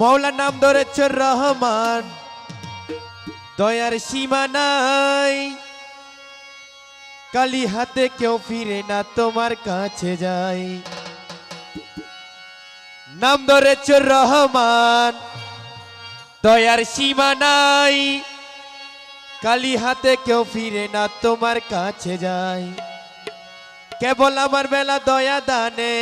মৌলা নাম ধরেছ রহমান। দয়ার সীমা নাই। কালি হাতে কেউ ফিরে না, তোমার কাছে যায় নাম ধরেছ রহমান। দয়ার সীমা নাই। কালি হাতে কেউ ফিরে না, তোমার কাছে যায় কেবল আমার বেলা দয়া দানে।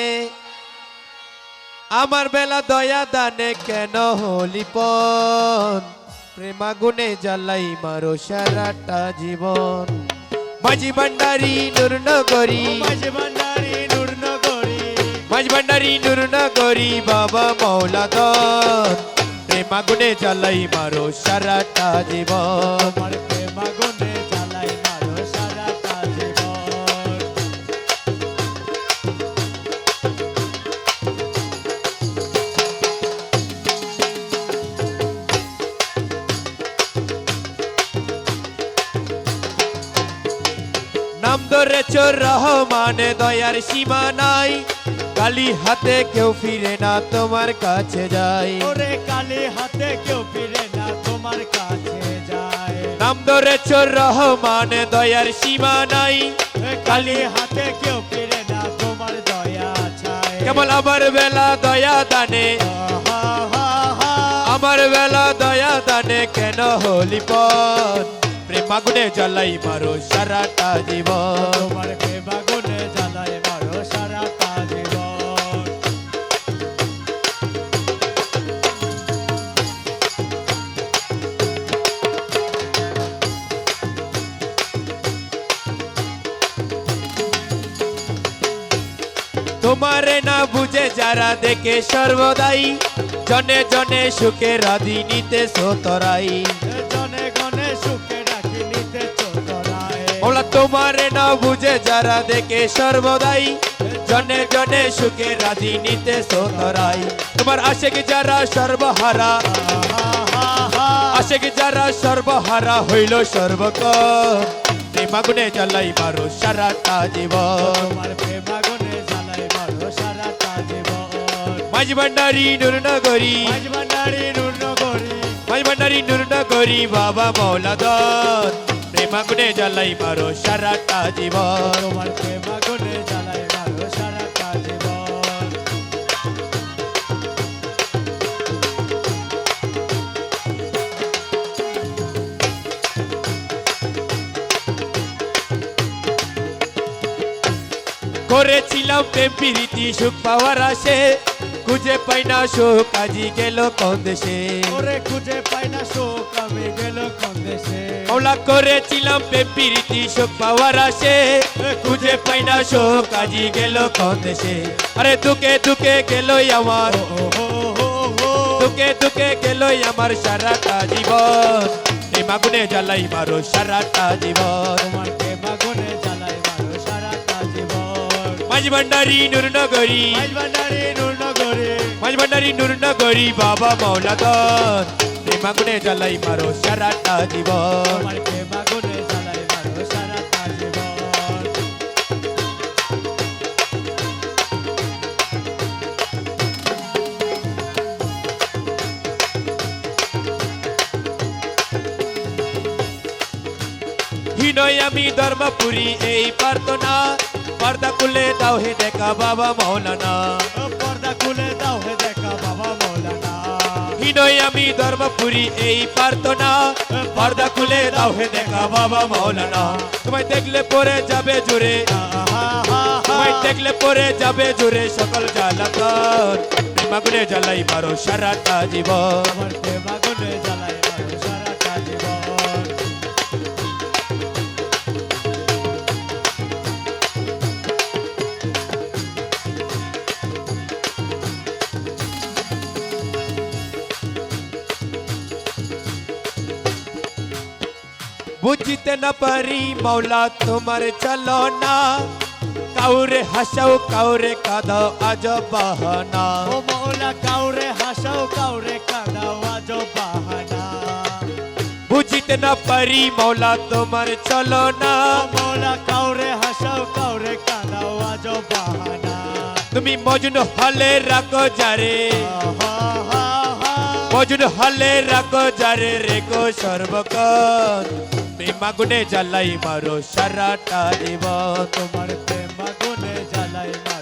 আমার বেলা দয়া দানে কেন হলিপন প্রেমাগুনে জ্বালাই মারো সারাটা জীবন। মাঝি ভান্ডারি নূর নগরী। মাঝে ভান্ডারি নূর নগরী। মাঝ ভান্ডারি বাবা মৌলা দন। প্রেমাগুনে জ্বালাই মারো সারাটা জীবন। ধরেছ রহমান দয়ার সীমা নাই। কালি হাতে কেউ ফিরে না তোমার কাছে যায়। ওরে কালি হাতে কেউ ফিরে না তোমার কাছে যায়। নাম ধরেছ রহমান দয়ার সীমা নাই। কালি হাতে কেউ ফিরে না তোমার দয়া চায় কেবল আমার বেলা দয়া দানে। আমার বেলা দয়া দানে কেন হলি পন প্রেমাগুনে জ্বালাই মারো সারাটা জীবন। তোমার প্রেম আগুনে জ্বালাই মারো সারাটা জীবন। তোমারে না বুঝে যারা দেখে সর্বদাই জনে জনে সুখে রাধি নিতে সোতরাই জনে গনে সুখে ওলা তোমারে না বুঝে যারা দেখে সর্বদাই জনে জনে সুখে রাধি নিতে সোতরাই তোমার আশেক যারা সর্বহারা আশেক যারা সর্বহারা হইল সর্বক। প্রেমাগুনে জ্বালাই মারো সারাটা জীবন। মাঝ ভান্ডারি নুরনগরী মাঝ ভান্ডারি নূর নগরী। মাঝ ভান্ডারি নুরনগরী বাবা মৌলা দন প্রেমাগুনে জ্বালাই, মারো সারাটা জীবন। তোমার প্রেম মারো সারাটা জীবন। করেছিলাম প্রেম, প্রীতি, সুখ পাওয়ার আসে খুঁজে পাই না সুখ, আজি গেল কোন দেশে? খুঁজে পাই না শোক আমি গেল কোন দেশে করেছিলাম প্রেম প্রীতি সুখ পাওয়ার আসে খুঁজে পাই না সুখ আজি গেল কোন দেশে। আরে দুকে দুকে গেল আমার। দুকে দুকে গেল আমার সারাটা জীবন। প্রেমাগুনে জ্বালাই মারো সারাটা জীবন। তোমার প্রেম আগুনে জ্বালাই মারো সারাটা জীবন। মাঝ ভান্ডারি নুরনগরী মাঝ ভান্ডারি নূর মাঝ ভান্ডারি নুরনগরী বাবা মৌলা দন প্রেমাগুনে জ্বালাই মারো সারাটা জীবন। তোমার প্রেম আগুনে জ্বালাই মারো সারাটা জীবন। হিনয় আমি ধর্মপুরি এই পর্দা খুলে দাও হে দেখা বাবা মৌলানা আমি ধর্মপুরি এই না পর্দা খুলে দাও হে দেখা বাবা মৌলানা। তোমায় দেখলে পরে যাবে জুড়ে তোমায় দেখলে পরে যাবে জুড়ে সকল জ্বালাতন। প্রেমাগুনে জ্বালাই মারো সারাটা জীবন। বুঝিতে না পারি মৌলা তোমার চলো না কাউরে হাসাও কাউরে কাঁদাও আজ বাহানা। ও মৌলা কাউরে হাসাও কাউরে কাঁদাও আজ বাহানা। বুঝিতে না পারি মৌলা তোমার চলো না মৌলা কাউরে হাসাও কাউরে কাঁদাও আজ বাহানা। তুমি মজনু হলে রাখো যারে। হা হা হা মজুর হলে রাখো যারে রেখো প্রেম জলাই মারো সারাটা জীবন তোমার প্রেম আগুনে জলাই মারো